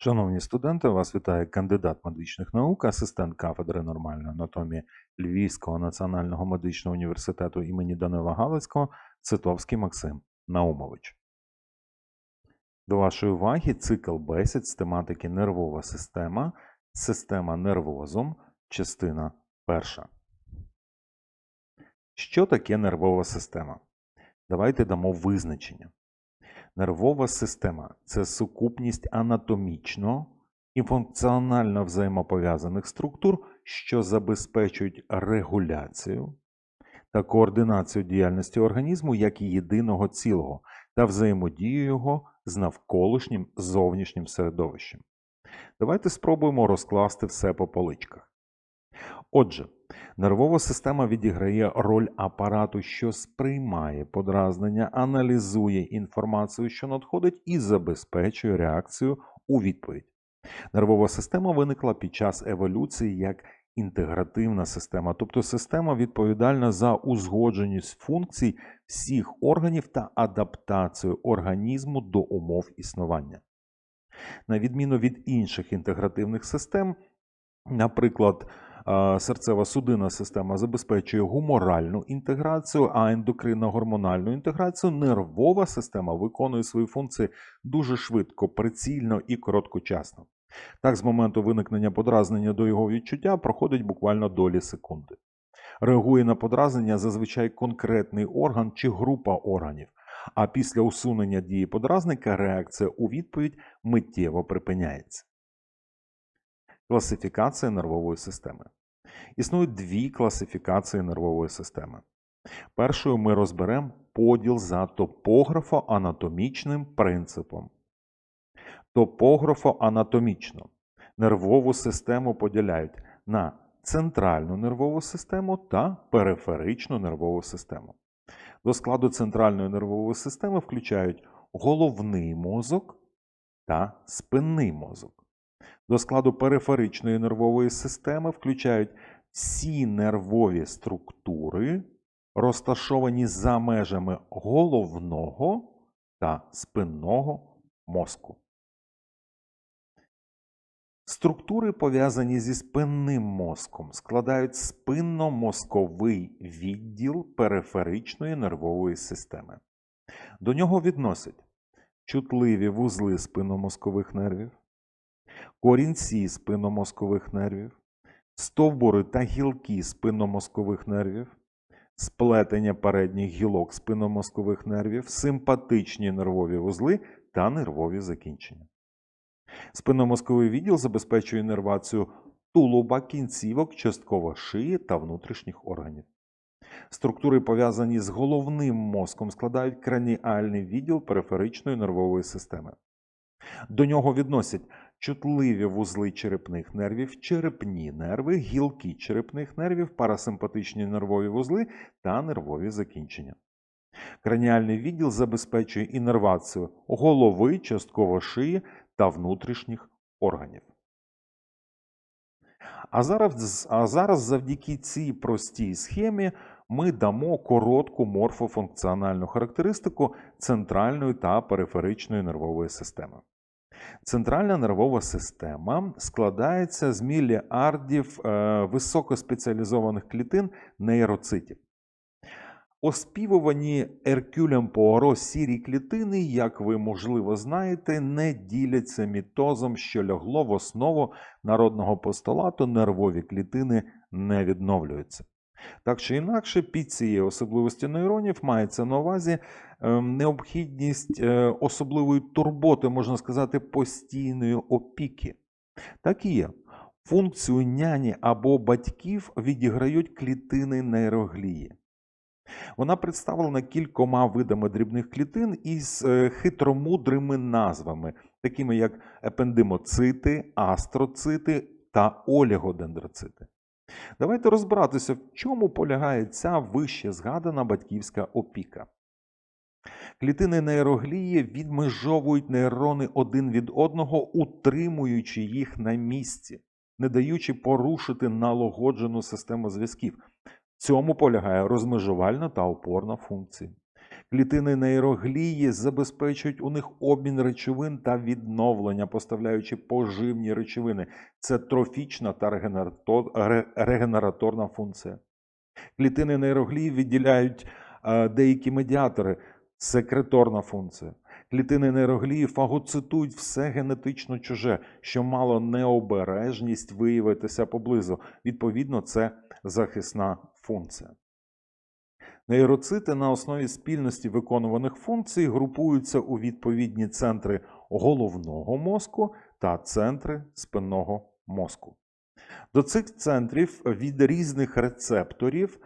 Шановні студенти, вас вітає кандидат медичних наук, асистент кафедри нормальної анатомії Львівського національного медичного університету імені Данила Галицького Цитовський Максим Наумович. До вашої уваги цикл бесід з тематики нервова система, система нервозом, частина перша. Що таке нервова система? Давайте дамо визначення. Нервова система це сукупність анатомічно і функціонально взаємопов'язаних структур, що забезпечують регуляцію та координацію діяльності організму як єдиного цілого та взаємодію його з навколишнім зовнішнім середовищем. Давайте спробуємо розкласти все по поличках. Отже, нервова система відіграє роль апарату, що сприймає подразнення, аналізує інформацію, що надходить, і забезпечує реакцію у відповідь. Нервова система виникла під час еволюції як інтегративна система, тобто система відповідальна за узгодженість функцій всіх органів та адаптацію організму до умов існування. На відміну від інших інтегративних систем, наприклад, серцева судинна система забезпечує гуморальну інтеграцію, а ендокринно-гормональну інтеграцію нервова система виконує свої функції дуже швидко, прицільно і короткочасно. Так, з моменту виникнення подразнення до його відчуття проходить буквально долі секунди. Реагує на подразнення зазвичай конкретний орган чи група органів, а після усунення дії подразника реакція у відповідь миттєво припиняється. Класифікація нервової системи. Існують дві класифікації нервової системи. Першою ми розберемо поділ за топографо-анатомічним принципом. Топографо-анатомічно нервову систему поділяють на центральну нервову систему та периферичну нервову систему. До складу центральної нервової системи включають головний мозок та спинний мозок. До складу периферичної нервової системи включають всі нервові структури, розташовані за межами головного та спинного мозку. Структури, пов'язані зі спинним мозком, складають спинномозковий відділ периферичної нервової системи. До нього відносять чутливі вузли спинномозкових нервів, корінці спинномозкових нервів, стовбури та гілки спинномозкових нервів, сплетення передніх гілок спинномозкових нервів, симпатичні нервові вузли та нервові закінчення. Спинномозковий відділ забезпечує інервацію тулуба, кінцівок, частково шиї та внутрішніх органів. Структури, пов'язані з головним мозком, складають краніальний відділ периферичної нервової системи. До нього відносять чутливі вузли черепних нервів, черепні нерви, гілки черепних нервів, парасимпатичні нервові вузли та нервові закінчення. Краніальний відділ забезпечує інервацію голови, частково шиї та внутрішніх органів. А зараз, а зараз завдяки цій простій схемі ми дамо коротку морфофункціональну характеристику центральної та периферичної нервової системи. Центральна нервова система складається з міліардів е, високоспеціалізованих клітин нейроцитів. Оспівувані Еркюлем Пуаро сірі клітини, як ви можливо знаєте, не діляться мітозом, що лягло в основу народного постулату нервові клітини не відновлюються. Так чи інакше, під цією особливості нейронів мається на увазі ем, необхідність е, особливої турботи, можна сказати, постійної опіки. Так і є. Функцію няні або батьків відіграють клітини нейроглії. Вона представлена кількома видами дрібних клітин із е, хитромудрими назвами, такими як епендимоцити, астроцити та олігодендроцити. Давайте розбиратися, в чому полягає ця вище згадана батьківська опіка. Клітини нейроглії відмежовують нейрони один від одного, утримуючи їх на місці, не даючи порушити налагоджену систему зв'язків. В цьому полягає розмежувальна та опорна функції. Клітини нейроглії забезпечують у них обмін речовин та відновлення, поставляючи поживні речовини. Це трофічна та регенераторна функція. Клітини нейроглії відділяють е, деякі медіатори, секреторна функція. Клітини нейроглії фагоцитують все генетично чуже, що мало необережність виявитися поблизу. Відповідно, це захисна функція. Нейроцити на основі спільності виконуваних функцій групуються у відповідні центри головного мозку та центри спинного мозку. До цих центрів від різних рецепторів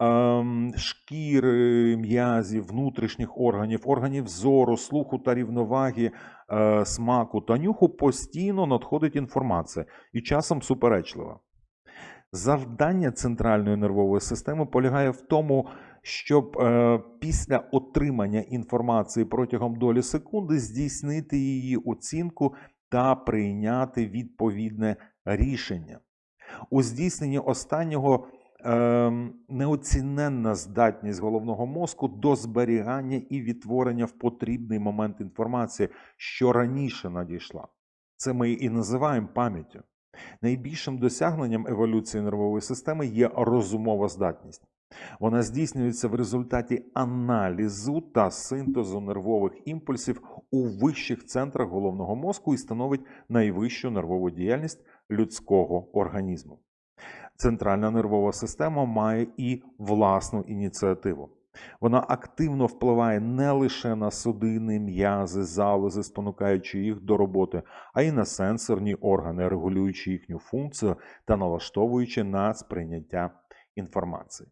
ем, шкіри, м'язів, внутрішніх органів, органів зору, слуху та рівноваги, е, смаку та нюху постійно надходить інформація і часом суперечлива. Завдання центральної нервової системи полягає в тому, щоб е, після отримання інформації протягом долі секунди здійснити її оцінку та прийняти відповідне рішення. У здійсненні останнього е, неоціненна здатність головного мозку до зберігання і відтворення в потрібний момент інформації, що раніше надійшла. Це ми і називаємо пам'яттю. Найбільшим досягненням еволюції нервової системи є розумова здатність. Вона здійснюється в результаті аналізу та синтезу нервових імпульсів у вищих центрах головного мозку і становить найвищу нервову діяльність людського організму. Центральна нервова система має і власну ініціативу. Вона активно впливає не лише на судини, м'язи, залози, спонукаючи їх до роботи, а й на сенсорні органи, регулюючи їхню функцію та налаштовуючи на сприйняття інформації.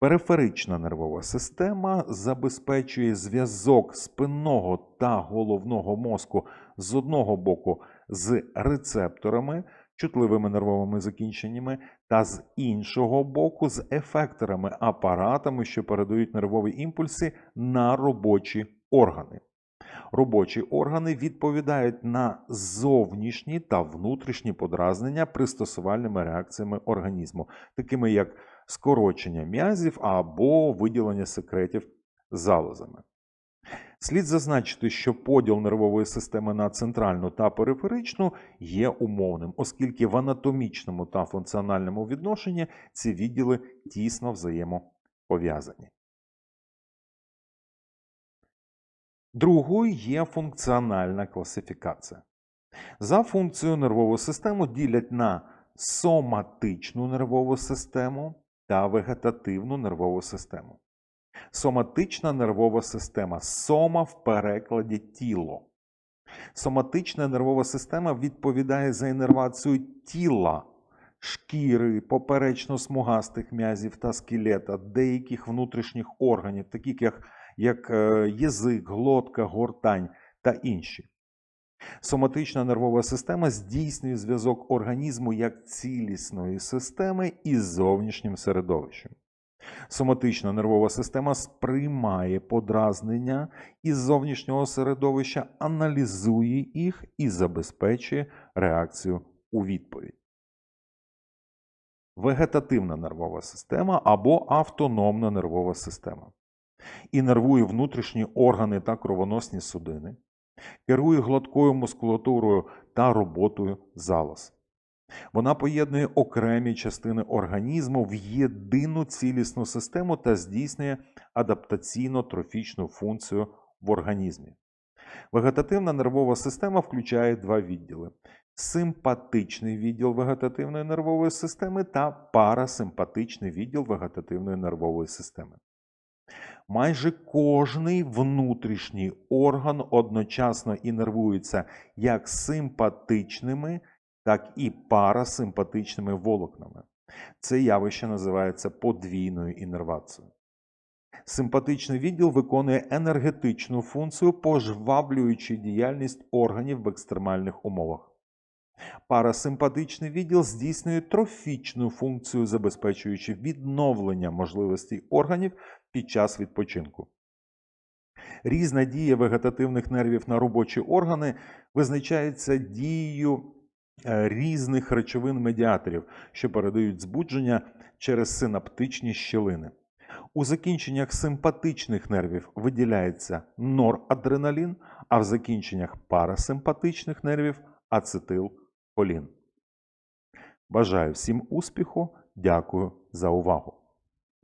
Периферична нервова система забезпечує зв'язок спинного та головного мозку з одного боку з рецепторами, чутливими нервовими закінченнями, та з іншого боку з ефекторами, апаратами, що передають нервові імпульси на робочі органи. Робочі органи відповідають на зовнішні та внутрішні подразнення пристосувальними реакціями організму, такими як скорочення м'язів або виділення секретів залозами. Слід зазначити, що поділ нервової системи на центральну та периферичну є умовним, оскільки в анатомічному та функціональному відношенні ці відділи тісно взаємопов'язані. Другою є функціональна класифікація. За функцією нервову систему ділять на соматичну нервову систему та вегетативну нервову систему. Соматична нервова система сома в перекладі тіло. Соматична нервова система відповідає за іннервацію тіла, шкіри, поперечно-смугастих м'язів та скелета, деяких внутрішніх органів, таких як, як е, язик, глотка, гортань та інші. Соматична нервова система здійснює зв'язок організму як цілісної системи із зовнішнім середовищем. Соматична нервова система сприймає подразнення із зовнішнього середовища, аналізує їх і забезпечує реакцію у відповідь. Вегетативна нервова система або автономна нервова система. Інервує внутрішні органи та кровоносні судини, керує гладкою мускулатурою та роботою залоз. Вона поєднує окремі частини організму в єдину цілісну систему та здійснює адаптаційно-трофічну функцію в організмі. Вегетативна нервова система включає два відділи: симпатичний відділ вегетативної нервової системи та парасимпатичний відділ вегетативної нервової системи. Майже кожний внутрішній орган одночасно інервується як симпатичними, так і парасимпатичними волокнами. Це явище називається подвійною інервацією. Симпатичний відділ виконує енергетичну функцію, пожваблюючи діяльність органів в екстремальних умовах. Парасимпатичний відділ здійснює трофічну функцію, забезпечуючи відновлення можливостей органів під час відпочинку. Різна дія вегетативних нервів на робочі органи визначається дією е, різних речовин медіаторів, що передають збудження через синаптичні щілини. У закінченнях симпатичних нервів виділяється норадреналін, а в закінченнях парасимпатичних нервів ацетилхолін. Бажаю всім успіху. Дякую за увагу.